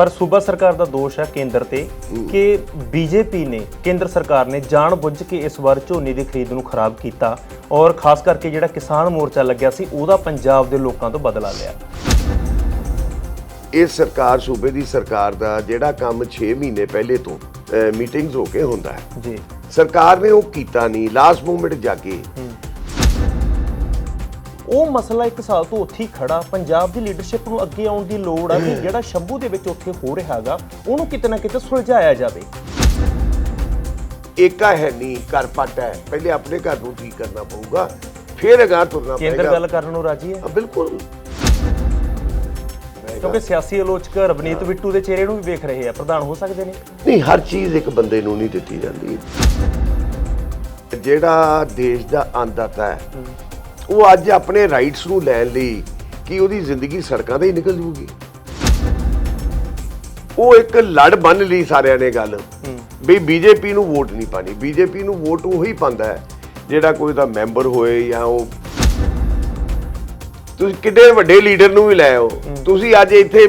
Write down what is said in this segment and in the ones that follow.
ਪਰ ਸੂਬਾ ਸਰਕਾਰ ਦਾ ਦੋਸ਼ ਹੈ ਕੇਂਦਰ ਤੇ ਕਿ ਬੀਜੇਪੀ ਨੇ ਕੇਂਦਰ ਸਰਕਾਰ ਨੇ ਜਾਣਬੁੱਝ ਕੇ ਇਸ ਵਾਰ ਝੋਨੇ ਦੀ ਖਰੀਦ ਨੂੰ ਖਰਾਬ ਕੀਤਾ ਔਰ ਖਾਸ ਕਰਕੇ ਜਿਹੜਾ ਕਿਸਾਨ ਮੋਰਚਾ ਲੱਗਿਆ ਸੀ ਉਹਦਾ ਪੰਜਾਬ ਦੇ ਲੋਕਾਂ ਤੋਂ ਬਦਲਾ ਲਿਆ। ਇਹ ਸਰਕਾਰ ਸੂਬੇ ਦੀ ਸਰਕਾਰ ਦਾ ਜਿਹੜਾ ਕੰਮ 6 ਮਹੀਨੇ ਪਹਿਲੇ ਤੋਂ ਮੀਟਿੰਗਸ ਹੋ ਕੇ ਹੁੰਦਾ ਹੈ। ਜੀ। ਸਰਕਾਰ ਨੇ ਉਹ ਕੀਤਾ ਨਹੀਂ ਲਾਸਟ ਮੂਮੈਂਟ ਜਾ ਕੇ ਉਹ ਮਸਲਾ ਇੱਕ ਸਾਲ ਤੋਂ ਉੱਥੇ ਹੀ ਖੜਾ। ਪੰਜਾਬ ਦੀ ਲੀਡਰਸ਼ਿਪ ਨੂੰ ਅੱਗੇ ਆਉਣ ਦੀ ਲੋੜ ਆ ਕਿ ਜਿਹੜਾ ਸ਼ੰਭੂ ਦੇ ਵਿੱਚ ਉੱਥੇ ਹੋ ਰਿਹਾ ਹੈਗਾ ਉਹਨੂੰ ਕਿਤੇ ਨਾ ਕਿਤੇ ਸੁਲਝਾਇਆ ਜਾਵੇ। ਏਕਾ ਹੈ ਨਹੀਂ ਘਰ ਪੱਟ ਹੈ। ਪਹਿਲੇ ਆਪਣੇ ਘਰ ਨੂੰ ਠੀਕ ਕਰਨਾ ਪਊਗਾ ਫਿਰ ਅਗਾਂਹ ਤੁਰਨਾ ਕੇਂਦਰ ਪਏਗਾ ਗੱਲ ਕਰਨ ਨੂੰ ਰਾਜੀ ਹੈ? ਬਿਲਕੁਲ। ਕਿਉਂਕਿ ਸਿਆਸੀ ਆਲੋਚਕ ਰਵਨੀਤ ਬਿੱਟੂ ਦੇ ਚਿਹਰੇ ਨੂੰ ਵੀ ਵੇਖ ਰਹੇ ਆ। ਪ੍ਰਧਾਨ ਹੋ ਸਕਦੇ ਨੇ। ਨਹੀਂ ਹਰ ਚੀਜ਼ ਇੱਕ ਬੰਦੇ ਨੂੰ ਨਹੀਂ ਦਿੱਤੀ ਜਾਂਦੀ। ਜਿਹੜਾ ਦੇਸ਼ ਦਾ ਅੰਨਦਾਤਾ ਹੈ। ਉਹ ਅੱਜ ਆਪਣੇ ਰਾਈਟਸ ਨੂੰ ਲੈਣ ਲਈ ਕਿ ਉਹਦੀ ਜ਼ਿੰਦਗੀ ਸੜਕਾਂ ਤੇ ਹੀ ਨਿਕਲ ਜੂਗੀ। ਉਹ ਇੱਕ ਲੜ ਬੰਨ ਲਈ ਸਾਰਿਆਂ ਨੇ ਗੱਲ। ਵੀ ਬੀਜੇਪੀ ਨੂੰ ਵੋਟ ਨਹੀਂ ਪਾਣੀ। ਬੀਜੇਪੀ ਨੂੰ ਵੋਟ ਉਹੀ ਪਾਉਂਦਾ ਹੈ ਜਿਹੜਾ ਕੋਈ ਦਾ ਮੈਂਬਰ ਹੋਏ ਜਾਂ ਉਹ ਤੁਸੀਂ ਕਿੱਡੇ ਵੱਡੇ ਲੀਡਰ ਨੂੰ ਵੀ ਲੈ ਆਓ। ਤੁਸੀਂ ਅੱਜ ਇੱਥੇ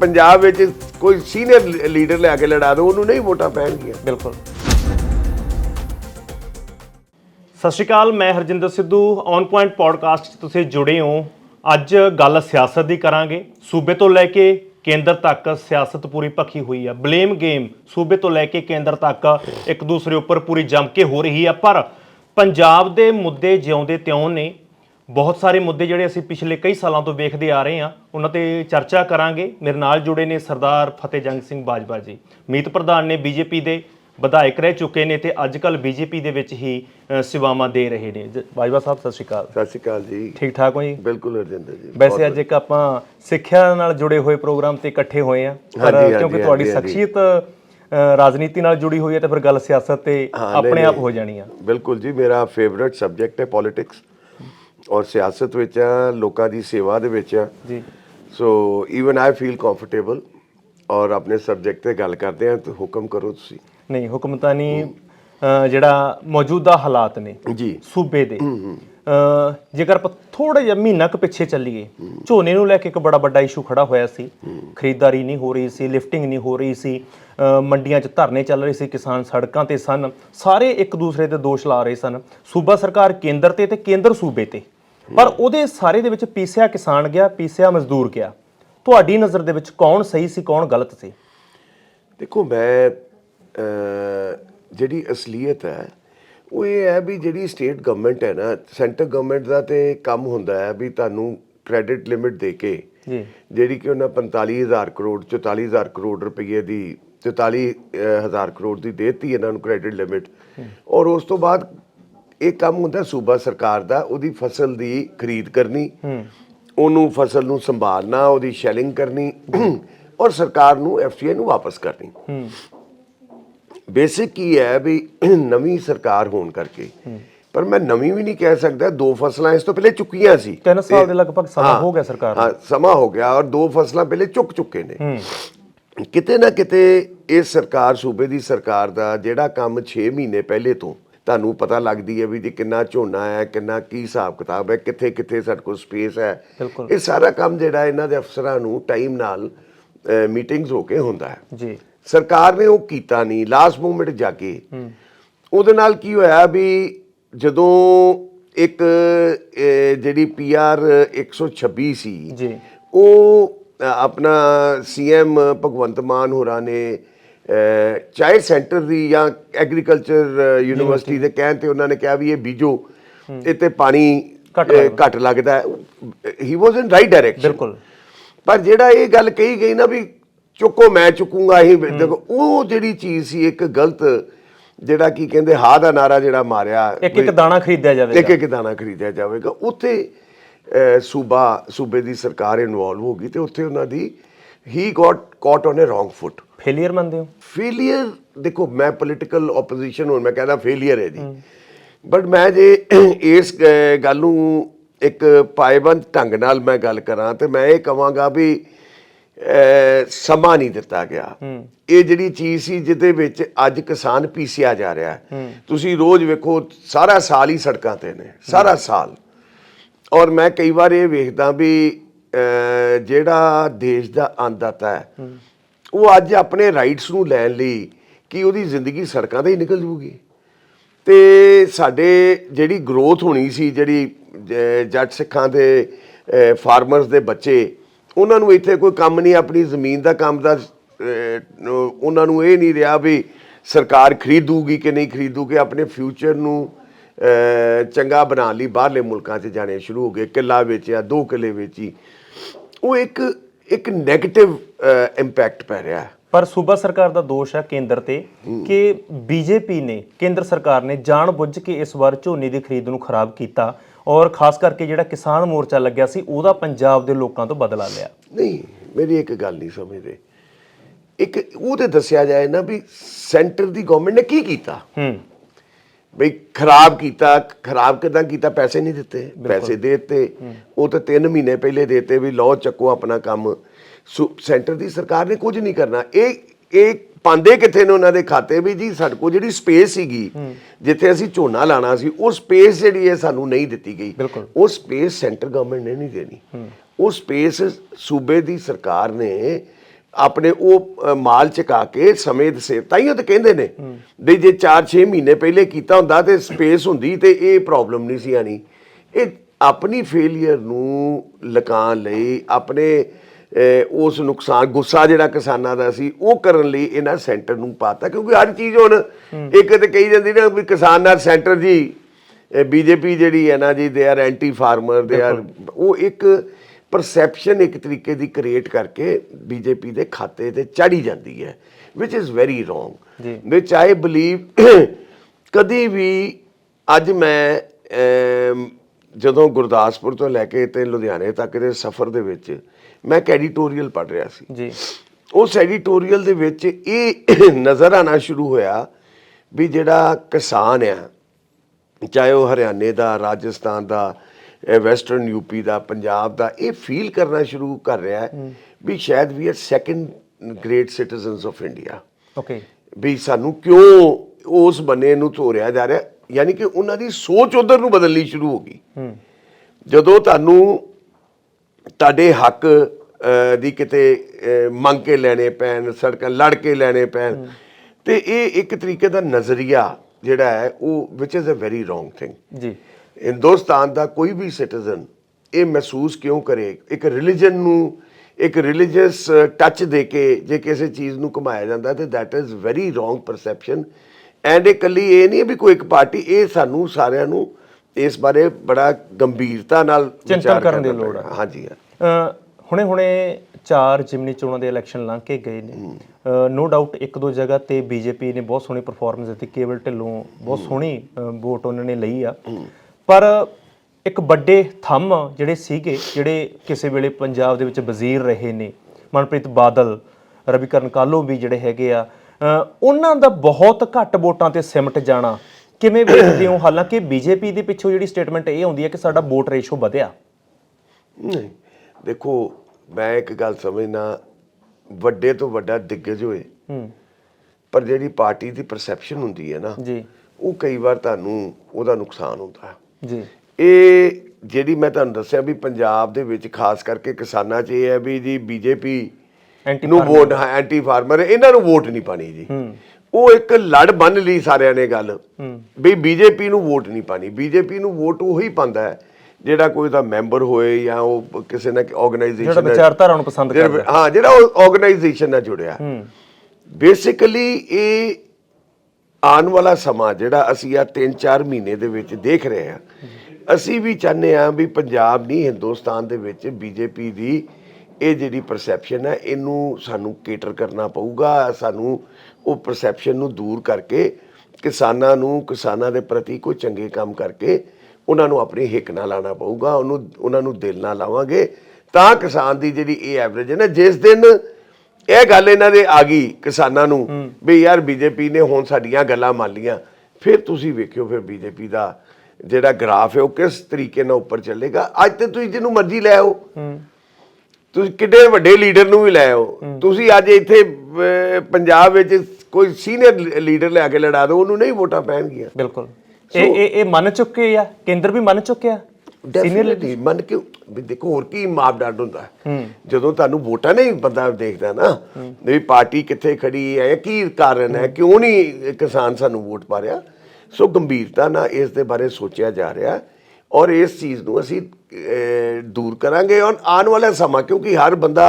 ਪੰਜਾਬ ਵਿੱਚ ਕੋਈ ਸੀਨੀਅਰ ਲੀਡਰ ਲਿਆ ਕੇ ਲੜਾ ਦਿਓ ਉਹਨੂੰ ਨਹੀਂ ਵੋਟਾਂ ਪੈਣਗੀਆਂ। ਬਿਲਕੁਲ। ਸਤਿ ਸ਼੍ਰੀ ਅਕਾਲ, ਮੈਂ Harjinder Sidhu on point podcast 'ਚ ਤੁਸੀਂ ਜੁੜੇ ਹੋ। ਅੱਜ ਗੱਲ ਸਿਆਸਤ ਦੀ ਕਰਾਂਗੇ। ਸੂਬੇ ਤੋਂ ਲੈ ਕੇ ਕੇਂਦਰ ਤੱਕ ਸਿਆਸਤ ਪੂਰੀ ਭਖੀ ਹੋਈ ਆ। ਬਲੇਮ ਗੇਮ ਸੂਬੇ ਤੋਂ ਲੈ ਕੇ ਕੇਂਦਰ ਤੱਕ ਇੱਕ ਦੂਸਰੇ ਉੱਪਰ ਪੂਰੀ ਜੰਮ ਕੇ ਹੋ ਰਹੀ ਆ। ਪਰ ਪੰਜਾਬ ਦੇ ਮੁੱਦੇ ਜਿਉਂਦੇ ਤਿਉਂ ਨੇ। ਬਹੁਤ ਸਾਰੇ ਮੁੱਦੇ ਜਿਹੜੇ ਅਸੀਂ ਪਿਛਲੇ ਕਈ ਸਾਲਾਂ ਤੋਂ ਵੇਖਦੇ ਆ ਰਹੇ ਹਾਂ ਉਹਨਾਂ ਤੇ ਚਰਚਾ ਕਰਾਂਗੇ। ਮੇਰੇ ਨਾਲ ਜੁੜੇ ਨੇ ਸਰਦਾਰ ਫਤਿਹਜੰਗ ਸਿੰਘ ਬਾਜਵਾ ਜੀ। ਮੀਤ ਪ੍ਰਧਾਨ ਨੇ ਬੀਜੇਪੀ ਦੇ ਵਿਧਾਇਕ ਰਹਿ ਚੁੱਕੇ ਨੇ ਤੇ ਅੱਜ ਕੱਲ ਬੀਜੇਪੀ ਦੇ ਵਿੱਚ ਹੀ ਅ, ਸੇਵਾਵਾਂ ਦੇ ਰਹੇ ਨੇ। ਜ- ਬਾਜਵਾ ਸਾਹਿਬ ਸਤਿ ਸ਼੍ਰੀ ਅਕਾਲ। ਸਤਿ ਸ਼੍ਰੀ ਅਕਾਲ ਜੀ। ਠੀਕ ਠਾਕ ਹੋ ਜੀ? ਬਿਲਕੁਲ ਹਰਜਿੰਦਰ ਜੀ ਵੈਸੇ ਅੱਜ ਇੱਕ ਆਪਾਂ ਸਿੱਖਿਆ ਨਾਲ ਜੁੜੇ ਹੋਏ ਪ੍ਰੋਗਰਾਮ ਤੇ ਇਕੱਠੇ ਹੋਏ ਆ ਪਰ ਹਾਂਜੀ, ਹਾਂਜੀ, ਕਿਉਂਕਿ ਤੁਹਾਡੀ ਹਾਂਜੀ, ਹਾਂਜੀ। ਸ਼ਖਸੀਅਤ ਅ, ਰਾਜਨੀਤੀ ਨਾਲ ਜੁੜੀ ਹੋਈ ਹੈ ਤੇ ਫਿਰ ਗੱਲ ਸਿਆਸਤ ਤੇ ਹਾਂ, ਨਹੀਂ, ਆਪਣੇ ਆਪ ਨਹੀਂ। ਹੋ ਜਾਣੀ ਆ। ਬਿਲਕੁਲ ਜੀ ਮੇਰਾ ਫੇਵਰਿਟ ਸਬਜੈਕਟ ਹੈ ਪੋਲਿਟਿਕਸ ਔਰ ਸਿਆਸਤ ਵਿੱਚ ਆ ਲੋਕਾਂ ਦੀ ਸੇਵਾ ਦੇ ਵਿੱਚ ਆ। ਜੀ। So even I feel comfortable ਔਰ ਆਪਣੇ ਸਬਜੈਕਟ ਤੇ ਗੱਲ ਕਰਦੇ ਆ ਤਾਂ ਹੁਕਮ ਕਰੋ ਤੁਸੀਂ। ਨਹੀਂ ਹੁਕਮ ਤਾਂ ਨਹੀਂ ਅ, ਜਿਹੜਾ ਮੌਜੂਦਾ ਹਾਲਾਤ ਨੇ ਜੀ। ਸੂਬੇ ਦੇ। ਅ, ਜੇਕਰ ਆਪਾਂ ਥੋੜਾ ਜਿਹਾ ਮਹੀਨਾ ਕੁ ਪਿੱਛੇ ਚੱਲੀਏ ਝੋਨੇ ਨੂੰ ਲੈ ਕੇ ਇੱਕ ਬੜਾ ਵੱਡਾ ਇਸ਼ੂ ਖੜਾ ਹੋਇਆ ਸੀ। ਖਰੀਦਦਾਰੀ ਨਹੀਂ ਹੋ ਰਹੀ ਸੀ ਲਿਫਟਿੰਗ ਨਹੀਂ ਹੋ ਰਹੀ ਸੀ ਅ, ਮੰਡੀਆਂ 'ਚ ਧਰਨੇ ਚੱਲ ਰਹੇ ਸੀ ਕਿਸਾਨ ਸੜਕਾਂ ਤੇ ਸਨ। ਸਾਰੇ ਇੱਕ ਦੂਸਰੇ ਤੇ ਦੋਸ਼ ਲਾ ਰਹੇ ਸਨ। ਸੂਬਾ ਸਰਕਾਰ ਕੇਂਦਰ ਤੇ ਤੇ ਕੇਂਦਰ ਸੂਬੇ ਤੇ। ਪਰ ਉਹਦੇ ਸਾਰੇ ਦੇ ਵਿੱਚ ਪੀਸਿਆ ਕਿਸਾਨ ਗਿਆ ਪੀਸਿਆ ਮਜ਼ਦੂਰ ਗਿਆ। ਤੁਹਾਡੀ ਨਜ਼ਰ ਦੇ ਵਿੱਚ ਕੌਣ ਸਹੀ ਸੀ ਕੌਣ ਗਲਤ ਸੀ? ਦੇਖੋ ਮੈਂ ਜਿਹੜੀ ਅਸਲੀਅਤ ਹੈ ਉਹ ਇਹ ਹੈ ਵੀ ਜਿਹੜੀ ਸਟੇਟ ਗਵਰਨਮੈਂਟ ਹੈ ਨਾ ਸੈਂਟਰ ਗਵਰਨਮੈਂਟ ਦਾ ਤੇ ਕੰਮ ਹੁੰਦਾ ਹੈ ਵੀ ਤੁਹਾਨੂੰ ਕ੍ਰੈਡਿਟ ਲਿਮਿਟ ਦੇ ਕੇ ਜਿਹੜੀ ਕਿ ਉਹਨਾਂ 45000 ਕਰੋੜ 44000 ਕਰੋੜ ਰੁਪਏ ਦੀ 44000 ਕਰੋੜ ਦੀ ਦੇਤੀ ਇਹਨਾਂ ਨੂੰ ਕ੍ਰੈਡਿਟ ਲਿਮਿਟ ਔਰ ਉਸ ਤੋਂ ਬਾਅਦ ਇਹ ਕੰਮ ਹੁੰਦਾ ਸੂਬਾ ਸਰਕਾਰ ਦਾ ਉਹਦੀ ਫਸਲ ਦੀ ਖਰੀਦ ਕਰਨੀ ਉਹਨੂੰ ਫਸਲ ਨੂੰ ਸੰਭਾਲਣਾ ਉਹਦੀ ਸ਼ੈਲਿੰਗ ਕਰਨੀ ਔਰ ਸਰਕਾਰ ਨੂੰ ਐਫਸੀਆਈ ਨੂੰ ਵਾਪਸ ਕਰਨੀ। ਬੇਸਿਕ ਕੀ ਹੈ ਵੀ ਨਵੀਂ ਸਰਕਾਰ ਹੋਣ ਕਰਕੇ। ਪਰ ਮੈਂ ਨਵੀਂ ਵੀ ਨਹੀਂ ਕਹਿ ਸਕਦਾ ਦੋ ਫਸਲਾਂ ਇਸ ਤੋਂ ਪਹਿਲੇ ਚੁੱਕੀਆਂ ਸੀ। ਤਿੰਨ ਸਾਲ ਦੇ ਲਗਭਗ ਸਮਾਂ ਹਾਂ, ਗਿਆ ਸਰਕਾਰ ਹਾਂ ਸਮਾਂ ਹੋ ਗਿਆ ਔਰ ਦੋ ਫਸਲਾਂ ਪਹਿਲੇ ਚੁੱਕ ਚੁੱਕੇ ਨੇ। ਕਿਤੇ ਨਾ ਕਿਤੇ ਇਹ ਸਰਕਾਰ ਸੂਬੇ ਦੀ ਸਰਕਾਰ ਦਾ ਜਿਹੜਾ ਕੰਮ 6 ਮਹੀਨੇ ਪਹਿਲੇ ਤੋਂ ਤੁਹਾਨੂੰ ਪਤਾ ਲੱਗਦੀ ਹੈ ਵੀ ਜੀ ਕਿੰਨਾ ਝੋਨਾ ਹੈ ਕਿੰਨਾ ਕੀ ਹਿਸਾਬ ਕਿਤਾਬ ਹੈ ਕਿੱਥੇ ਕਿੱਥੇ ਸਾਡੇ ਕੋਲ ਸਪੇਸ ਹੈ। ਇਹ ਸਾਰਾ ਕੰਮ ਜਿਹੜਾ ਇਹਨਾਂ ਦੇ ਅਫਸਰਾਂ ਨੂੰ ਟਾਈਮ ਨਾਲ ਮੀਟਿੰਗਸ ਹੋ ਕੇ ਹੁੰਦਾ ਹੈ। ਜੀ। ਸਰਕਾਰ ਨੇ ਉਹ ਕੀਤਾ ਨਹੀਂ ਲਾਸਟ ਮੂਮੈਂਟ ਜਾ ਕੇ। ਉਹਦੇ ਨਾਲ ਕੀ ਹੋਇਆ ਵੀ ਜਦੋਂ ਇੱਕ ਜਿਹੜੀ ਪੀਆਰ 126 ਸੀ ਜੀ। ਉਹ ਆਪਣਾ ਸੀਐਮ ਭਗਵੰਤ ਮਾਨ ਹੋਰਾਂ ਨੇ ਚਾਹੇ ਸੈਂਟਰ ਦੀ ਜਾਂ ਐਗਰੀਕਲਚਰ ਯੂਨੀਵਰਸਿਟੀ ਦੇ ਕਹਿਣ ਤੇ ਉਹਨਾਂ ਨੇ ਕਿਹਾ ਵੀ ਇਹ ਬੀਜੋ ਤੇ ਪਾਣੀ ਘੱਟ ਲੱਗਦਾ। ਹੀ ਵਾਸ ਇਨ ਰਾਈਟ ਡਾਇਰੈਕਸ਼ਨ ਬਿਲਕੁਲ। ਪਰ ਜਿਹੜਾ ਇਹ ਗੱਲ ਕਹੀ ਗਈ ਨਾ ਵੀ ਚੁੱਕੋ ਮੈਂ ਚੁੱਕੂੰਗਾ ਇਹ ਦੇਖੋ ਉਹ ਜਿਹੜੀ ਚੀਜ਼ ਸੀ ਇੱਕ ਗਲਤ ਜਿਹੜਾ ਕੀ ਕਹਿੰਦੇ ਹਾ ਦਾ ਨਾਰਾ ਜਿਹੜਾ ਮਾਰਿਆ ਇੱਕ ਇੱਕ ਦਾਣਾ ਖਰੀਦਿਆ ਜਾਵੇਗਾ। ਇੱਕ ਇੱਕ ਦਾਣਾ ਖਰੀਦਿਆ ਜਾਵੇਗਾ। ਉੱਥੇ ਸੂਬਾ ਸੂਬੇ ਦੀ ਸਰਕਾਰ ਇਨਵੋਲਵ ਹੋ ਗਈ ਤੇ ਉੱਥੇ ਉਹਨਾਂ ਦੀ ਹੀ got caught on a wrong foot failure ਮੰਨਦੇ ਹੋ? ਫੇਲਿਅਰ ਦੇਖੋ ਮੈਂ ਪੋਲੀਟੀਕਲ ਆਪੋਜੀਸ਼ਨ ਹੁਣ ਮੈਂ ਕਹਿੰਦਾ ਫੇਲਿਅਰ ਹੈ ਜੀ। ਬਟ ਮੈਂ ਜੇ ਇਸ ਗੱਲ ਨੂੰ ਇੱਕ ਪਾਇਬੰਦ ਢੰਗ ਨਾਲ ਮੈਂ ਗੱਲ ਕਰਾਂ ਤੇ ਮੈਂ ਇਹ ਕਵਾਂਗਾ ਵੀ ਸਮਾਂ ਨਹੀਂ ਦਿੱਤਾ ਗਿਆ। ਇਹ ਜਿਹੜੀ ਚੀਜ਼ ਸੀ ਜਿਹਦੇ ਵਿੱਚ ਅੱਜ ਕਿਸਾਨ ਪੀਸਿਆ ਜਾ ਰਿਹਾ ਤੁਸੀਂ ਰੋਜ਼ ਵੇਖੋ ਸਾਰਾ ਸਾਲ ਹੀ ਸੜਕਾਂ ਤੇ ਨੇ ਸਾਰਾ ਸਾਲ। ਔਰ ਮੈਂ ਕਈ ਵਾਰ ਇਹ ਵੇਖਦਾ ਵੀ ਜਿਹੜਾ ਦੇਸ਼ ਦਾ ਅੰਨਦਾਤਾ ਹੈ ਉਹ ਅੱਜ ਆਪਣੇ ਰਾਈਟਸ ਨੂੰ ਲੈਣ ਲਈ ਕਿ ਉਹਦੀ ਜ਼ਿੰਦਗੀ ਸੜਕਾਂ ਤੇ ਹੀ ਨਿਕਲ ਜੂਗੀ। ਤੇ ਸਾਡੇ ਜਿਹੜੀ ਗਰੋਥ ਹੋਣੀ ਸੀ ਜਿਹੜੀ ਜੱਟ ਸਿੱਖਾਂ ਦੇ ਫਾਰਮਰਸ ਦੇ ਬੱਚੇ ਉਹਨਾਂ ਨੂੰ ਇੱਥੇ ਕੋਈ ਕੰਮ ਨਹੀਂ ਆਪਣੀ ਜ਼ਮੀਨ ਦਾ ਕੰਮ ਦਾ ਉਹਨਾਂ ਨੂੰ ਇਹ ਨਹੀਂ ਰਿਹਾ ਵੀ ਸਰਕਾਰ ਖਰੀਦੂਗੀ ਕਿ ਨਹੀਂ ਖਰੀਦੂਗੀ ਆਪਣੇ ਫਿਊਚਰ ਨੂੰ ਚੰਗਾ ਬਣਾਉਣ ਲਈ ਬਾਹਰਲੇ ਮੁਲਕਾਂ 'ਚ ਜਾਣੇ ਸ਼ੁਰੂ ਹੋ ਗਏ ਕਿੱਲਾ ਵੇਚਿਆ ਦੋ ਕਿੱਲੇ ਵੇਚੀ। ਉਹ ਇੱਕ ਇੱਕ 네ਗੇਟਿਵ ਇੰਪੈਕਟ ਪੈ ਰਿਹਾ ਹੈ। ਪਰ ਸੂਬਾ ਸਰਕਾਰ ਦਾ ਦੋਸ਼ ਹੈ ਕੇਂਦਰ ਤੇ ਕਿ ਬੀਜੇਪੀ ਨੇ ਕੇਂਦਰ ਸਰਕਾਰ ਨੇ ਜਾਣਬੁੱਝ ਕੇ ਇਸ ਵਾਰ ਝੋਨੇ ਦੀ ਖਰੀਦ ਨੂੰ ਖਰਾਬ ਕੀਤਾ। ਔਰ ਖਾਸ ਕਰਕੇ ਜਿਹੜਾ ਕਿਸਾਨ ਮੋਰਚਾ ਲੱਗਿਆ ਸੀ ਉਹਦਾ ਪੰਜਾਬ ਦੇ ਲੋਕਾਂ ਤੋਂ ਬਦਲਾ ਲਿਆ। ਨਹੀਂ ਮੇਰੀ ਇੱਕ ਗੱਲ ਨਹੀਂ ਸਮਝਦੇ। ਇੱਕ ਉਹ ਤੇ ਦੱਸਿਆ ਜਾਏ ਨਾ ਵੀ ਸੈਂਟਰ ਦੀ ਗਵਰਨਮੈਂਟ ਨੇ ਕੀ ਕੀਤਾ? ਹੂੰ। ਬਈ ਖਰਾਬ ਕੀਤਾ ਖਰਾਬ ਕਿਦਾਂ ਕੀਤਾ? ਪੈਸੇ ਨਹੀਂ ਦਿੱਤੇ। ਪੈਸੇ ਦੇ ਦਿੱਤੇ। ਉਹ ਤਾਂ 3 ਮਹੀਨੇ ਪਹਿਲੇ ਦਿੱਤੇ ਵੀ ਲਓ ਚੱਕੋ ਆਪਣਾ ਕੰਮ। ਸੋ ਸੈਂਟਰ ਦੀ ਸਰਕਾਰ ਨੇ ਕੁਝ ਨਹੀਂ ਕਰਨਾ। ਇਹ ਇਹ ਪਾਉਂਦੇ ਕਿੱਥੇ ਨੇ ਉਹਨਾਂ ਦੇ ਖਾਤੇ? ਵੀ ਜੀ ਸਾਡੇ ਕੋਲ ਜਿਹੜੀ ਸਪੇਸ ਸੀਗੀ ਜਿੱਥੇ ਅਸੀਂ ਝੋਨਾ ਲਾਣਾ ਸੀ ਉਹ ਸਪੇਸ ਜਿਹੜੀ ਹੈ ਸਾਨੂੰ ਨਹੀਂ ਦਿੱਤੀ ਗਈ। ਉਹ ਸਪੇਸ ਸੈਂਟਰ ਗਵਰਨਮੈਂਟ ਨੇ ਨਹੀਂ ਦੇਣੀ। ਉਹ ਸਪੇਸ ਸੂਬੇ ਦੀ ਸਰਕਾਰ ਨੇ ਆਪਣੇ ਉਹ ਮਾਲ ਚਕਾ ਕੇ ਸਮੇਂ ਦੇ ਸੇ ਤਾਈਓ ਤਾਂ ਕਹਿੰਦੇ ਨੇ ਵੀ ਜੇ 4-6 ਮਹੀਨੇ ਪਹਿਲੇ ਕੀਤਾ ਹੁੰਦਾ ਤੇ ਸਪੇਸ ਹੁੰਦੀ ਤੇ ਇਹ ਪ੍ਰੋਬਲਮ ਨਹੀਂ ਸੀ ਆਣੀ ਇਹ ਆਪਣੀ ਫੇਲਿਅਰ ਨੂੰ ਲਕਾਉਣ ਲਈ ਆਪਣੇ ਉਸ ਨੁਕਸਾਨ ਗੁੱਸਾ ਜਿਹੜਾ ਕਿਸਾਨਾਂ ਦਾ ਸੀ ਉਹ ਕਰਨ ਲਈ ਇਹਨਾਂ ਸੈਂਟਰ ਨੂੰ ਪਾਤਾ ਕਿਉਂਕਿ ਹਰ ਚੀਜ਼ ਹੁਣ ਇੱਕ ਤੇ ਕਹੀ ਜਾਂਦੀ ਨਾ ਵੀ ਕਿਸਾਨ ਨਾਲ ਸੈਂਟਰ ਜੀ ਬੀਜੇਪੀ ਜਿਹੜੀ ਹੈ ਨਾ ਜੀ they are anti farmer they are ਉਹ ਇੱਕ ਪਰਸੈਪਸ਼ਨ ਇੱਕ ਤਰੀਕੇ ਦੀ ਕ੍ਰੀਏਟ ਕਰਕੇ ਬੀਜੇਪੀ ਦੇ ਖਾਤੇ ਤੇ ਚੜੀ ਜਾਂਦੀ ਹੈ which is very. Wrong which I believe ਕਦੀ ਵੀ ਅੱਜ ਮੈਂ ਜਦੋਂ ਗੁਰਦਾਸਪੁਰ ਤੋਂ ਲੈ ਕੇ ਤੇ ਲੁਧਿਆਣੇ ਤੱਕ ਦੇ ਸਫ਼ਰ ਦੇ ਵਿੱਚ ਮੈਂ ਇੱਕ ਐਡੀਟੋਰੀਅਲ ਪੜ੍ਹ ਰਿਹਾ ਸੀ। ਜੀ। ਉਸ ਐਡੀਟੋਰੀਅਲ ਦੇ ਵਿੱਚ ਇਹ ਨਜ਼ਰ ਆਣਾ ਸ਼ੁਰੂ ਹੋਇਆ ਵੀ ਜਿਹੜਾ ਕਿਸਾਨ ਆ ਚਾਹੇ ਉਹ ਹਰਿਆਣੇ ਦਾ ਰਾਜਸਥਾਨ ਦਾ ਵੈਸਟਰਨ ਯੂਪੀ ਦਾ ਪੰਜਾਬ ਦਾ ਇਹ ਫੀਲ ਕਰਨਾ ਸ਼ੁਰੂ ਕਰ ਰਿਹਾ ਹੈ ਵੀ ਸ਼ਾਇਦ we are second grade citizens of India okay ਵੀ ਸਾਨੂੰ ਕਿਉਂ ਉਸ ਬੰਨੇ ਨੂੰ ਤੋਰਿਆ ਜਾ ਰਿਹਾ ਯਾਨੀ ਕਿ ਉਹਨਾਂ ਦੀ ਸੋਚ ਉਧਰ ਨੂੰ ਬਦਲਣੀ ਸ਼ੁਰੂ ਹੋ ਗਈ। ਜਦੋਂ ਤੁਹਾਨੂੰ ਤੁਹਾਡੇ ਹੱਕ ਦੀ ਕਿਤੇ ਮੰਗ ਕੇ ਲੈਣੇ ਪੈਣ ਸੜਕਾਂ ਲੜ ਕੇ ਲੈਣੇ ਪੈਣ। ਤੇ ਇਹ ਇੱਕ ਤਰੀਕੇ ਦਾ ਨਜ਼ਰੀਆ ਜਿਹੜਾ ਹੈ ਉਹ which is a very wrong thing ਜੀ। ਹਿੰਦੁਸਤਾਨ ਦਾ ਕੋਈ ਵੀ ਸਿਟੀਜ਼ਨ ਇਹ ਮਹਿਸੂਸ ਕਿਉਂ ਕਰੇ? ਇੱਕ ਰਿਲੀਜਨ ਨੂੰ ਇੱਕ ਰਿਲੀਜੀਅਸ ਟੱਚ ਦੇ ਕੇ ਜੇ ਕਿਸੇ ਚੀਜ਼ ਨੂੰ ਘੁਮਾਇਆ ਜਾਂਦਾ ਤੇ that is very wrong perception and ਇਹ ਕੱਲੀ ਇਹ ਨਹੀਂ ਵੀ ਕੋਈ ਇੱਕ ਪਾਰਟੀ ਇਹ ਸਾਨੂੰ ਸਾਰਿਆਂ ਨੂੰ ਇਸ ਬਾਰੇ ਬੜਾ ਗੰਭੀਰਤਾ ਨਾਲ ਚਿੰਤਨ ਵਿਚਾਰ ਕਰਨ ਦੀ ਲੋੜ। ਹੈ। ਹਾਂਜੀ ਹਾਂ। ਹੁਣੇ ਹੁਣੇ ਚਾਰ ਜਿਮਨੀ ਚੋਣਾਂ ਦੇ ਇਲੈਕਸ਼ਨ ਲੰਘ ਕੇ ਗਏ ਨੇ। ਨੋ ਡਾਊਟ ਇੱਕ ਦੋ ਜਗ੍ਹਾ ਤੇ ਬੀਜੇਪੀ ਨੇ ਬਹੁਤ ਸੋਹਣੀ ਪਰਫਾਰਮੈਂਸ ਦਿੱਤੀ। ਕੇਵਲ ਢਿੱਲੋਂ ਬਹੁਤ ਸੋਹਣੀ ਵੋਟ ਉਹਨਾਂ ਨੇ ਲਈ ਆ। ਪਰ ਇੱਕ ਵੱਡੇ ਥੰਮ ਜਿਹੜੇ ਸੀਗੇ ਜਿਹੜੇ ਕਿਸੇ ਵੇਲੇ ਪੰਜਾਬ ਦੇ ਵਿੱਚ ਵਜ਼ੀਰ ਰਹੇ ਨੇ ਮਨਪ੍ਰੀਤ ਬਾਦਲ ਰਵੀਕਰਨ ਕਾਲੋ ਵੀ ਜਿਹੜੇ ਹੈਗੇ ਆ ਉਹਨਾਂ ਦਾ ਬਹੁਤ ਘੱਟ ਵੋਟਾਂ ਤੇ ਸਿਮਟ ਜਾਣਾ ਕਿਵੇਂ ਵੇਖਦੇ ਹੋ? ਹਾਲਾਂਕਿ ਬੀਜੇਪੀ ਦੇ ਪਿੱਛੋਂ ਜਿਹੜੀ ਸਟੇਟਮੈਂਟ ਇਹ ਆਉਂਦੀ ਹੈ ਕਿ ਸਾਡਾ ਵੋਟ ਰੇਸ਼ੋ ਵਧਿਆ। ਨਹੀਂ ਦੇਖੋ ਮੈਂ ਇੱਕ ਗੱਲ ਸਮਝਣਾ ਵੱਡੇ ਤੋਂ ਵੱਡਾ ਦਿੱਗਜ ਹੋਏ। ਹੂੰ। ਪਰ ਜਿਹੜੀ ਪਾਰਟੀ ਦੀ ਪਰਸੈਪਸ਼ਨ ਹੁੰਦੀ ਹੈ ਨਾ ਜੀ। ਉਹ ਕਈ ਵਾਰ ਤੁਹਾਨੂੰ ਉਹਦਾ ਨੁਕਸਾਨ ਹੁੰਦਾ। ਹੈ ਜੀ। ਇਹ ਜਿਹੜੀ ਮੈਂ ਤੁਹਾਨੂੰ ਦੱਸਿਆ ਵੀ ਪੰਜਾਬ ਦੇ ਵਿੱਚ ਖਾਸ ਕਰਕੇ ਕਿਸਾਨਾਂ 'ਚ ਇਹ ਹੈ ਵੀ ਜੀ ਬੀਜੇਪੀ ਐਂਟੀ ਨੂੰ ਵੋਟ ਐਂਟੀ ਫਾਰਮਰ ਇਹਨਾਂ ਨੂੰ ਵੋਟ ਨਹੀਂ ਪਾਣੀ ਜੀ। ਉਹ ਇੱਕ ਲੜ ਬੰਨ ਲਈ ਸਾਰਿਆਂ ਨੇ ਗੱਲ। ਵੀ ਬੀਜੇਪੀ ਨੂੰ ਵੋਟ ਨਹੀਂ ਪਾਣੀ। ਬੀਜੇਪੀ ਨੂੰ ਵੋਟ ਉਹੀ ਪਾਉਂਦਾ ਹੈ ਜਿਹੜਾ ਕੋਈ ਦਾ ਮੈਂਬਰ ਹੋਏ ਜਾਂ ਉਹ ਕਿਸੇ ਨਾ ਜਿਹੜਾ ਆਰਗੇਨਾਈਜੇਸ਼ਨ ਵਿਚਾਰਧਾਰਾ ਨੂੰ ਪਸੰਦ ਕਰਦਾ ਹਾਂ। ਜਿਹੜਾ ਉਹ ਆਰਗੇਨਾਈਜੇਸ਼ਨ ਨਾਲ ਜੁੜਿਆ। ਬੇਸਿਕਲੀ ਇਹ ਆਉਣ ਵਾਲਾ ਸਮਾਂ ਜਿਹੜਾ ਅਸੀਂ ਆ 3-4 ਮਹੀਨੇ ਦੇ ਵਿੱਚ ਦੇਖ ਰਹੇ ਹਾਂ। ਅਸੀਂ ਵੀ ਚਾਹੁੰਦੇ ਹਾਂ ਵੀ ਪੰਜਾਬ ਨਹੀਂ ਹਿੰਦੁਸਤਾਨ ਦੇ ਵਿੱਚ ਬੀਜੇਪੀ ਦੀ ਇਹ ਜਿਹੜੀ ਪਰਸੈਪਸ਼ਨ ਹੈ ਇਹਨੂੰ ਸਾਨੂੰ ਕੇਟਰ ਕਰਨਾ ਪਊਗਾ ਸਾਨੂੰ ਉਹ ਪਰਸੈਪਸ਼ਨ ਨੂੰ ਦੂਰ ਕਰਕੇ ਕਿਸਾਨਾਂ ਨੂੰ ਕਿਸਾਨਾਂ ਦੇ ਪ੍ਰਤੀ ਕੋਈ ਚੰਗੇ ਕੰਮ ਕਰਕੇ ਉਹਨਾਂ ਨੂੰ ਆਪਣੀ ਹਿੱਕ ਨਾਲ ਲਾਣਾ ਪਊਗਾ ਉਹਨੂੰ ਉਹਨਾਂ ਨੂੰ ਦਿਲ ਨਾਲ ਲਾਵਾਂਗੇ। ਤਾਂ ਕਿਸਾਨ ਦੀ ਜਿਹੜੀ ਇਹ ਐਵਰੇਜ ਹੈ ਨਾ ਜਿਸ ਦਿਨ ਇਹ ਗੱਲ ਇਹਨਾਂ ਦੇ ਆ ਗਈ ਕਿਸਾਨਾਂ ਨੂੰ ਵੀ ਯਾਰ ਬੀਜੇਪੀ ਨੇ ਹੁਣ ਸਾਡੀਆਂ ਗੱਲਾਂ ਮੰਨ ਲੀਆਂ ਫਿਰ ਤੁਸੀਂ ਵੇਖਿਓ ਫਿਰ ਬੀਜੇਪੀ ਦਾ ਜਿਹੜਾ ਗ੍ਰਾਫ ਹੈ ਉਹ ਕਿਸ ਤਰੀਕੇ ਨਾਲ ਉੱਪਰ ਚੱਲੇਗਾ। ਅੱਜ ਤੇ ਤੁਸੀਂ ਜਿਹਨੂੰ ਮਰਜ਼ੀ ਲੈ ਆਓ। ਤੁਸੀਂ ਕਿੱਡੇ ਵੱਡੇ ਲੀਡਰ ਨੂੰ ਵੀ ਲੈ ਆਓ। ਤੁਸੀਂ ਅੱਜ ਇੱਥੇ ਪੰਜਾਬ ਵਿੱਚ ਕੋਈ ਸੀਨੀਅਰ ਲੀਡਰ ਲਿਆ ਕੇ ਲੜਾ ਦਿਓ ਉਹਨੂੰ ਨਹੀਂ ਵੋਟਾਂ ਪੈਣਗੀਆਂ। ਬਿਲਕੁਲ। ਇਹ ਇਹ ਇਹ ਮੰਨ ਚੁੱਕੇ ਆ? ਕੇਂਦਰ ਵੀ ਮੰਨ ਚੁੱਕਿਆ ਡੈਫੀਨਿਟਲੀ ਮੰਨ ਕੇ ਵੀ ਦੇਖੋ ਹੋਰ ਕੀ ਮਾਪਦੰਡ ਹੁੰਦਾ? ਜਦੋਂ ਤੁਹਾਨੂੰ ਵੋਟਾਂ ਨਹੀਂ ਬੰਦਾ ਦੇਖਦਾ ਨਾ ਵੀ ਪਾਰਟੀ ਕਿੱਥੇ ਖੜੀ ਹੈ ਕੀ ਕਾਰਨ ਹੈ ਕਿਉਂ ਨਹੀਂ ਕਿਸਾਨ ਸਾਨੂੰ ਵੋਟ ਪਾ ਰਿਹਾ? ਸੋ ਗੰਭੀਰਤਾ ਨਾਲ ਇਸ ਦੇ ਬਾਰੇ ਸੋਚਿਆ ਜਾ ਰਿਹਾ ਔਰ ਇਸ ਚੀਜ਼ ਨੂੰ ਅਸੀਂ ਦੂਰ ਕਰਾਂਗੇ ਔਰ ਆਉਣ ਵਾਲਾ ਸਮਾਂ ਕਿਉਂਕਿ ਹਰ ਬੰਦਾ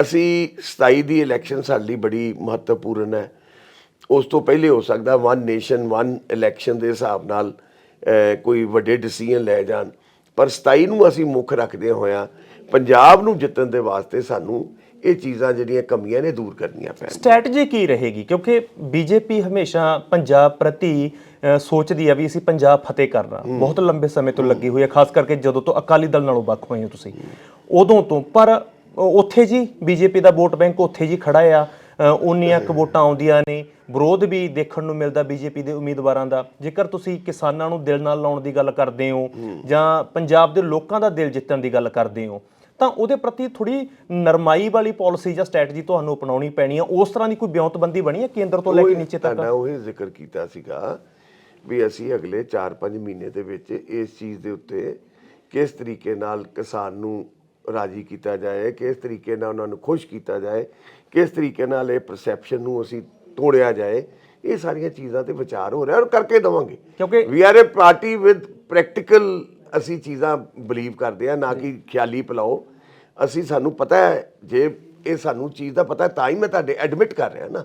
ਅਸੀਂ 27 ਦੀ ਇਲੈਕਸ਼ਨ ਸਾਡੇ ਲਈ ਬੜੀ ਮਹੱਤਵਪੂਰਨ ਹੈ। ਉਸ ਤੋਂ ਪਹਿਲੇ ਹੋ ਸਕਦਾ ਵਨ ਨੇਸ਼ਨ ਵਨ ਇਲੈਕਸ਼ਨ ਦੇ ਹਿਸਾਬ ਨਾਲ ਕੋਈ ਵੱਡੇ ਡਿਸੀਜਨ ਲੈ ਜਾਣ। ਪਰ 27 ਨੂੰ ਅਸੀਂ ਮੁੱਖ ਰੱਖਦੇ ਹੋਇਆਂ ਪੰਜਾਬ ਨੂੰ ਜਿੱਤਣ ਦੇ ਵਾਸਤੇ ਸਾਨੂੰ ਇਹ ਚੀਜ਼ਾਂ ਜਿਹੜੀਆਂ ਕਮੀਆਂ ਨੇ ਦੂਰ ਕਰਨੀਆਂ ਪੈਣ ਸਟ੍ਰੈਟਜੀ ਕੀ ਰਹੇਗੀ? ਕਿਉਂਕਿ ਬੀਜੇਪੀ ਹਮੇਸ਼ਾ ਪੰਜਾਬ ਪ੍ਰਤੀ ਸੋਚਦੀ ਆ ਵੀ ਅਸੀਂ ਪੰਜਾਬ ਫਤਿਹ ਕਰਨਾ ਬਹੁਤ ਲੰਬੇ ਸਮੇਂ ਤੋਂ ਲੱਗੀ ਹੋਈ ਹੈ ਖਾਸ ਕਰਕੇ ਜਦੋਂ ਤੋਂ ਅਕਾਲੀ ਦਲ ਨਾਲੋਂ ਵੱਖ ਹੋਏ ਹੋ ਤੁਸੀਂ। ਉਦੋਂ ਤੋਂ ਪਰ ਉੱਥੇ ਜੀ ਬੀਜੇਪੀ ਦਾ ਵੋਟ ਬੈਂਕ ਉੱਥੇ ਜੀ ਖੜਾ ਆ। ਉਨੀਆਂ ਕੁ ਵੋਟਾਂ ਆਉਂਦੀਆਂ ਨੇ। ਵਿਰੋਧ ਵੀ ਦੇਖਣ ਨੂੰ ਮਿਲਦਾ ਬੀਜੇਪੀ ਦੇ ਉਮੀਦਵਾਰਾਂ ਦਾ। ਜੇਕਰ ਤੁਸੀਂ ਕਿਸਾਨਾਂ ਨੂੰ ਦਿਲ ਨਾਲ ਲਾਉਣ ਦੀ ਗੱਲ ਕਰਦੇ ਹੋ ਜਾਂ ਪੰਜਾਬ ਦੇ ਲੋਕਾਂ ਦਾ ਦਿਲ ਜਿੱਤਣ ਦੀ ਗੱਲ ਕਰਦੇ ਹੋ ਤਾਂ ਉਹਦੇ ਪ੍ਰਤੀ ਥੋੜੀ ਨਰਮਾਈ ਵਾਲੀ ਪਾਲਿਸੀ ਜਾਂ ਸਟ੍ਰੈਟਜੀ ਤੁਹਾਨੂੰ ਅਪਣਾਉਣੀ ਪੈਣੀ ਹੈ ਉਸ ਤਰ੍ਹਾਂ ਦੀ ਕੋਈ ਬਿਉਂਤਬੰਦੀ ਬਣੀ ਹੈ ਕੇਂਦਰ ਤੋਂ ਲੈ ਕੇ ਨੀਚੇ ਤੱਕ? ਤੁਹਾਡਾ ਉਹ ਜ਼ਿਕਰ ਕੀਤਾ ਸੀਗਾ ਵੀ ਅਸੀਂ ਅਗਲੇ 4-5 ਮਹੀਨੇ ਦੇ ਵਿੱਚ ਇਸ ਚੀਜ਼ ਦੇ ਉੱਤੇ ਕਿਸ ਤਰੀਕੇ ਨਾਲ ਕਿਸਾਨ ਨੂੰ ਰਾਜੀ ਕੀਤਾ ਜਾਏ ਕਿਸ ਤਰੀਕੇ ਨਾਲ ਉਹਨਾਂ ਨੂੰ ਖੁਸ਼ ਕੀਤਾ ਜਾਏ ਕਿਸ ਤਰੀਕੇ ਨਾਲ ਇਹ ਪਰਸੈਪਸ਼ਨ ਨੂੰ ਅਸੀਂ ਤੋੜਿਆ ਜਾਏ ਇਹ ਸਾਰੀਆਂ ਚੀਜ਼ਾਂ ਤੇ ਵਿਚਾਰ ਹੋ ਰਿਹਾ ਔਰ ਕਰਕੇ ਦਵਾਂਗੇ। ਕਿਉਂਕਿ we are a party with practical ਅਸੀਂ ਚੀਜ਼ਾਂ ਬਲੀਵ ਕਰਦੇ ਆ ਨਾ ਕਿ ਖਿਆਲੀ ਪਲਾਓ। ਅਸੀਂ ਸਾਨੂੰ ਪਤਾ ਹੈ ਜੇ ਇਹ ਸਾਨੂੰ ਚੀਜ਼ ਦਾ ਪਤਾ ਹੈ, ਤਾਂ ਹੀ ਮੈਂ ਤੁਹਾਡੇ ਐਡਮਿਟ ਕਰ ਰਿਹਾ ਨਾ।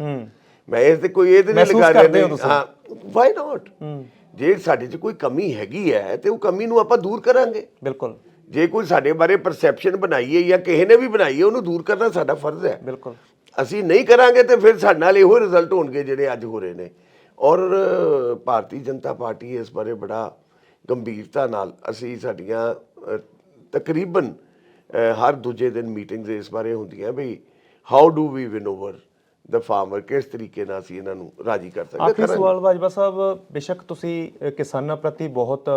ਮੈਂ ਇਸ ਤੇ ਕੋਈ ਇਹ ਤੇ ਨਹੀਂ ਲਗਾ ਰਿਹਾ? ਹਾਂ ਵਾਈ ਨਾਟ ਜੇ ਸਾਡੇ 'ਚ ਕੋਈ ਕਮੀ ਹੈਗੀ ਹੈ ਤੇ ਉਹ ਕਮੀ ਨੂੰ ਆਪਾਂ ਦੂਰ ਕਰਾਂਗੇ। ਬਿਲਕੁਲ। ਜੇ ਕੋਈ ਸਾਡੇ ਬਾਰੇ ਪਰਸੈਪਸ਼ਨ ਬਣਾਈ ਹੈ ਜਾਂ ਕਿਸੇ ਨੇ ਵੀ ਬਣਾਈ ਹੈ ਉਹਨੂੰ ਦੂਰ ਕਰਨਾ ਸਾਡਾ ਫਰਜ਼ ਹੈ। ਬਿਲਕੁਲ। ਅਸੀਂ ਨਹੀਂ ਕਰਾਂਗੇ ਤੇ ਫਿਰ ਸਾਡੇ ਨਾਲ ਇਹੋ ਰਿਜ਼ਲਟ ਹੋਣਗੇ ਜਿਹੜੇ ਅੱਜ ਹੋ ਰਹੇ ਨੇ। ਔਰ ਭਾਰਤੀ ਜਨਤਾ ਪਾਰਟੀ ਇਸ ਬਾਰੇ ਬੜਾ ਗੰਭੀਰਤਾ ਨਾਲ ਅਸੀਂ ਸਾਡੀਆਂ ਤਕਰੀਬਨ ਹਰ ਦੂਜੇ ਦਿਨ ਮੀਟਿੰਗਸ ਇਸ ਬਾਰੇ ਹੁੰਦੀਆਂ ਵੀ how do we win over the farmer ਕਿਸ ਤਰੀਕੇ ਨਾਲ ਅਸੀਂ ਇਹਨਾਂ ਨੂੰ ਰਾਜੀ ਕਰ ਸਕਦੇ ਆਖਰੀ। ਸਵਾਲ ਬਾਜਵਾ ਸਾਹਿਬ ਬੇਸ਼ੱਕ ਤੁਸੀਂ ਕਿਸਾਨਾਂ ਪ੍ਰਤੀ ਬਹੁਤ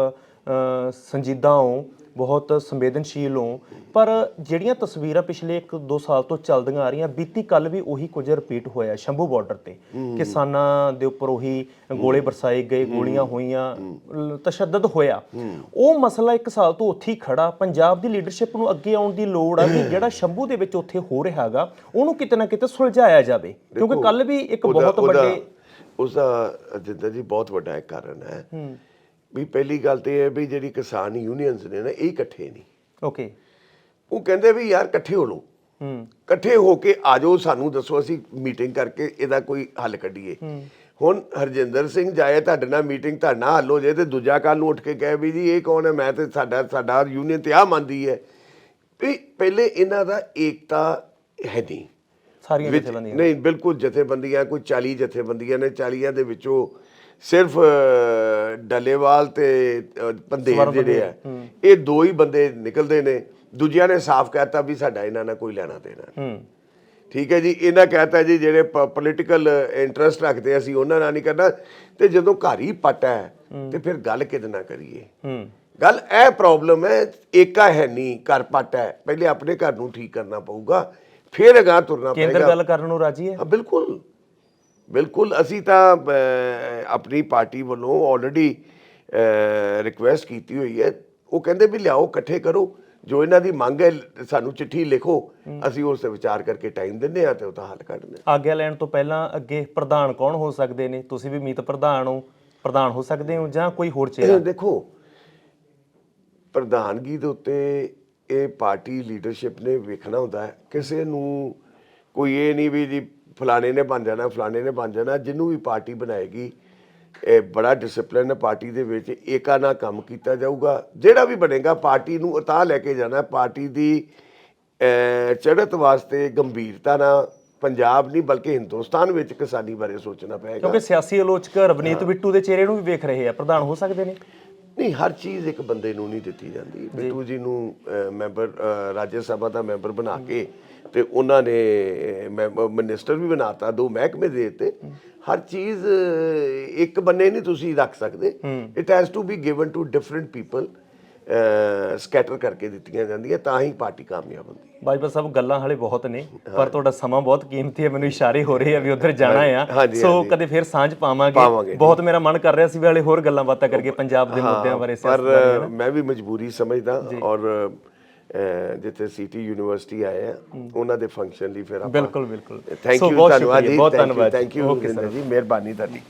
ਸੰਜੀਦਾ ਹੋ। ਬਹੁਤ ਸੰਵੇਦਨਸ਼ੀਲ ਹੋ। ਪਰ ਜਿਹੜੀਆਂ ਤਸਵੀਰਾਂ ਪਿਛਲੇ 1-2 ਸਾਲ ਤੋਂ ਚੱਲਦੀਆਂ ਆ ਰਹੀਆਂ ਬੀਤੀ ਕੱਲ ਵੀ ਉਹੀ ਕੁਝ ਰਿਪੀਟ ਹੋਇਆ ਸ਼ੰਭੂ ਬਾਰਡਰ ਤੇ। ਕਿਸਾਨਾਂ ਦੇ ਉੱਪਰ ਉਹੀ ਗੋਲੇ ਬਰਸਾਏ ਗਏ ਗੋਲੀਆਂ ਹੋਈਆਂ ਤਸ਼ੱਦਦ ਹੋਇਆ। ਉਹ ਮਸਲਾ 1 ਸਾਲ ਤੋਂ ਉੱਥੇ ਹੀ ਖੜਾ। ਪੰਜਾਬ ਦੀ ਲੀਡਰਸ਼ਿਪ ਨੂੰ ਅੱਗੇ ਆਉਣ ਦੀ ਲੋੜ ਆ ਕਿ ਜਿਹੜਾ ਸ਼ੰਭੂ ਦੇ ਵਿੱਚ ਉੱਥੇ ਹੋ ਰਿਹਾਗਾ ਉਹਨੂੰ ਕਿਤੇ ਨਾ ਕਿਤੇ ਸੁਲਝਾਇਆ ਜਾਵੇ। ਕਿਉਂਕਿ ਕੱਲ ਵੀ ਇੱਕ ਬਹੁਤ ਵੱਡੇ ਉਸਦਾ ਜਿੰਦਰ ਜੀ ਬਹੁਤ ਵੱਡਾ ਇੱਕ ਕਾਰਨ ਹੈ। ਵੀ ਪਹਿਲੀ ਗੱਲ ਤੇ ਇਹ ਹੈ ਵੀ ਜਿਹੜੀ ਕਿਸਾਨ ਯੂਨੀਅਨਸ ਨੇ ਨਾ ਇਹ ਇਕੱਠੇ ਨਹੀਂ। ਓਕੇ ਉਹ ਕਹਿੰਦੇ ਵੀ ਯਾਰ ਇਕੱਠੇ ਹੋ ਲਓ। ਹੂੰ। ਇਕੱਠੇ ਹੋ ਕੇ ਆ ਜਾਓ ਸਾਨੂੰ ਦੱਸੋ ਅਸੀਂ ਮੀਟਿੰਗ ਕਰਕੇ ਇਹਦਾ ਕੋਈ ਹੱਲ ਕੱਢੀਏ। ਹੁਣ ਹਰਜਿੰਦਰ ਸਿੰਘ ਜਾਏ ਤੁਹਾਡੇ ਨਾਲ ਮੀਟਿੰਗ ਤੁਹਾਡੇ ਨਾਲ ਹੱਲ ਹੋ ਜਾਏ ਤੇ ਦੂਜਾ ਕੱਲ ਨੂੰ ਉੱਠ ਕੇ ਕਹੇ ਵੀ ਜੀ ਇਹ ਕੌਣ ਹੈ? ਮੈਂ ਤੇ ਸਾਡਾ ਸਾਡਾ ਯੂਨੀਅਨ ਤੇ ਆ ਮੰਨਦੀ ਹੈ। ਵੀ ਪਹਿਲੇ ਇਹਨਾਂ ਦਾ ਏਕਤਾ ਹੈ ਨਹੀਂ। ਸਾਰੀਆਂ ਜਥੇਬੰਦੀਆਂ ਨਹੀਂ ਬਿਲਕੁਲ ਜਥੇਬੰਦੀਆਂ ਕੋਈ 40 ਜਥੇਬੰਦੀਆਂ ਨੇ 40 ਦੇ ਵਿੱਚੋਂ ਸਿਰਫ ਡੱਲੇਵਾਲ ਤੇ ਅ, ਪੰਧੇਰ ਜਿਹੜੇ ਆ ਇਹ ਦੋ ਹੀ ਬੰਦੇ ਨਿਕਲਦੇ ਨੇ। ਦੂਜਿਆਂ ਨੇ ਸਾਫ਼ ਕਹਿਤਾ ਵੀ ਸਾਡਾ ਇਹਨਾਂ ਨਾਲ ਕੋਈ ਲੈਣਾ ਦੇਣਾ ਠੀਕ ਹੈ ਜੀ ਇਹਨਾਂ ਕਹਿਤਾ ਜੀ ਜਿਹੜੇ ਪੋਲੀਟੀਕਲ ਇੰਟਰਸਟ ਰੱਖਦੇ ਅਸੀਂ ਉਹਨਾਂ ਨਾਲ ਨਹੀਂ ਕਰਨਾ। ਤੇ ਜਦੋਂ ਘਰ ਹੀ ਪਟ ਹੈ ਤੇ ਫਿਰ ਗੱਲ ਕਿਹਦੇ ਨਾਲ ਕਰੀਏ? ਗੱਲ ਇਹ ਪ੍ਰੋਬਲਮ ਹੈ ਏਕਾ ਹੈ ਨਹੀਂ ਘਰ ਪਟ ਹੈ। ਪਹਿਲੇ ਆਪਣੇ ਘਰ ਨੂੰ ਠੀਕ ਕਰਨਾ ਪਊਗਾ ਫਿਰ ਅਗਾਂਹ ਤੁਰਨਾ ਕੇਂਦਰ ਪਏਗਾ। ਗੱਲ ਕਰਨ ਨੂੰ ਰਾਜੀ ਹਾਂ ਬਿਲਕੁਲ। ਬਿਲਕੁਲ ਅਸੀਂ ਤਾਂ ਆਪਣੀ ਪਾਰਟੀ ਵੱਲੋਂ ਆਲਰੇਡੀ ਰਿਕੁਐਸਟ ਕੀਤੀ ਹੋਈ ਹੈ। ਉਹ ਕਹਿੰਦੇ ਵੀ ਲਿਆਓ ਇਕੱਠੇ ਕਰੋ। ਜੋ ਇਹਨਾਂ ਦੀ ਮੰਗ ਹੈ ਸਾਨੂੰ ਚਿੱਠੀ ਲਿਖੋ। ਅਸੀਂ ਉਸ ਤੇ ਵਿਚਾਰ ਕਰਕੇ ਟਾਈਮ ਦਿੰਦੇ ਆ ਤੇ ਉਹਦਾ ਹੱਲ ਕੱਢਦੇ ਹਾਂ। ਆਗਿਆ ਲੈਣ ਤੋਂ ਪਹਿਲਾਂ ਅੱਗੇ ਪ੍ਰਧਾਨ ਕੌਣ ਹੋ ਸਕਦੇ ਨੇ? ਤੁਸੀਂ ਵੀ ਮੀਤ ਪ੍ਰਧਾਨ ਹੋ। ਪ੍ਰਧਾਨ ਹੋ ਸਕਦੇ ਹੋ ਜਾਂ ਕੋਈ ਹੋਰ ਚਿਹਰਾ ਦੇਖੋ ਪ੍ਰਧਾਨਗੀ ਦੇ ਉੱਤੇ ਇਹ ਪਾਰਟੀ ਲੀਡਰਸ਼ਿਪ ਨੇ ਵੇਖਣਾ ਹੁੰਦਾ ਹੈ। ਕਿਸੇ ਨੂੰ ਕੋਈ ਇਹ ਨਹੀਂ ਵੀ ਜੀ ਫਲਾਣੇ ਨੇ ਬਣ ਜਾਣਾ ਫਲਾਣੇ ਨੇ ਬਣ ਜਾਣਾ ਜਿਹਨੂੰ ਵੀ ਪਾਰਟੀ ਬਣਾਏਗੀ ਇਹ ਬੜਾ ਡਿਸਪਲਿਨ ਹੈ ਪਾਰਟੀ ਦੇ ਵਿੱਚ ਏਕਾ ਨਾਲ ਕੰਮ ਕੀਤਾ ਜਾਊਗਾ। ਜਿਹੜਾ ਵੀ ਬਣੇਗਾ ਪਾਰਟੀ ਨੂੰ ਉਤਾਹ ਲੈ ਕੇ ਜਾਣਾ ਪਾਰਟੀ ਦੀ ਚੜ੍ਹਤ ਵਾਸਤੇ ਗੰਭੀਰਤਾ ਨਾਲ ਪੰਜਾਬ ਨਹੀਂ ਬਲਕਿ ਹਿੰਦੁਸਤਾਨ ਵਿੱਚ ਕਿਸਾਨੀ ਬਾਰੇ ਸੋਚਣਾ ਪਏਗਾ। ਕਿਉਂਕਿ ਸਿਆਸੀ ਆਲੋਚਕ ਰਵਨੀਤ ਬਿੱਟੂ ਦੇ ਚਿਹਰੇ ਨੂੰ ਵੀ ਵੇਖ ਰਹੇ ਆ ਪ੍ਰਧਾਨ ਹੋ ਸਕਦੇ ਨੇ। ਨਹੀਂ ਹਰ ਚੀਜ਼ ਇੱਕ ਬੰਦੇ ਨੂੰ ਨਹੀਂ ਦਿੱਤੀ ਜਾਂਦੀ। ਬਿੱਟੂ ਜੀ ਨੂੰ ਮੈਂਬਰ ਰਾਜ ਸਭਾ ਦਾ ਮੈਂਬਰ ਬਣਾ ਕੇ ਤੇ ਉਹਨਾਂ ਨੇ ਮਿਨਿਸਟਰ ਵੀ ਬਣਾਤਾ ਦੋ ਮਹਿਕਮੇ ਦੇ ਦਿੱਤੇ। ਹਰ ਚੀਜ਼ ਇੱਕ ਬੰਨੇ ਨਹੀਂ ਤੁਸੀਂ ਰੱਖ ਸਕਦੇ। It has to be given to different people scatter ਕਰਕੇ ਦਿੱਤੀਆਂ ਜਾਂਦੀਆਂ ਤਾਂ ਹੀ ਪਾਰਟੀ ਕਾਮਯਾਬ ਹੁੰਦੀ ਹੈ। ਬਾਜਵਾ ਸਾਹਿਬ ਗੱਲਾਂ ਹਾਲੇ ਬਹੁਤ ਨੇ ਪਰ ਤੁਹਾਡਾ ਸਮਾਂ ਬਹੁਤ ਕੀਮਤੀ ਹੈ ਮੈਨੂੰ ਇਸ਼ਾਰੇ ਹੋ ਰਹੇ ਆ ਵੀ ਉਧਰ ਜਾਣਾ ਆ। ਸੋ। ਕਦੇ ਫਿਰ ਸਾਂਝ ਪਾਵਾਂਗੇ। ਬਹੁਤ ਮੇਰਾ ਮਨ ਕਰ ਰਿਹਾ ਸੀ ਵੀ ਹਾਲੇ ਹੋਰ ਗੱਲਾਂ ਬਾਤਾਂ ਕਰਕੇ ਪੰਜਾਬ ਦੇ ਮੁੱਦਿਆਂ ਬਾਰੇ ਪਰ ਮੈਂ ਵੀ ਮਜਬੂਰੀ ਸਮਝਦਾ ਔਰ ਜਿੱਥੇ ਸਿਟੀ ਯੂਨੀਵਰਸਿਟੀ ਆਏ ਆ ਉਹਨਾਂ ਦੇ ਫੰਕਸ਼ਨ ਲਈ ਫਿਰ ਆਪਾਂ ਬਿਲਕੁਲ ਬਿਲਕੁਲ। ਥੈਂਕ ਯੂ ਧੰਨਵਾਦ ਜੀ ਬਹੁਤ ਧੰਨਵਾਦ ਥੈਂਕ ਯੂ ਜੀ ਮਿਹਰਬਾਨੀ ਤੁਹਾਡੀ।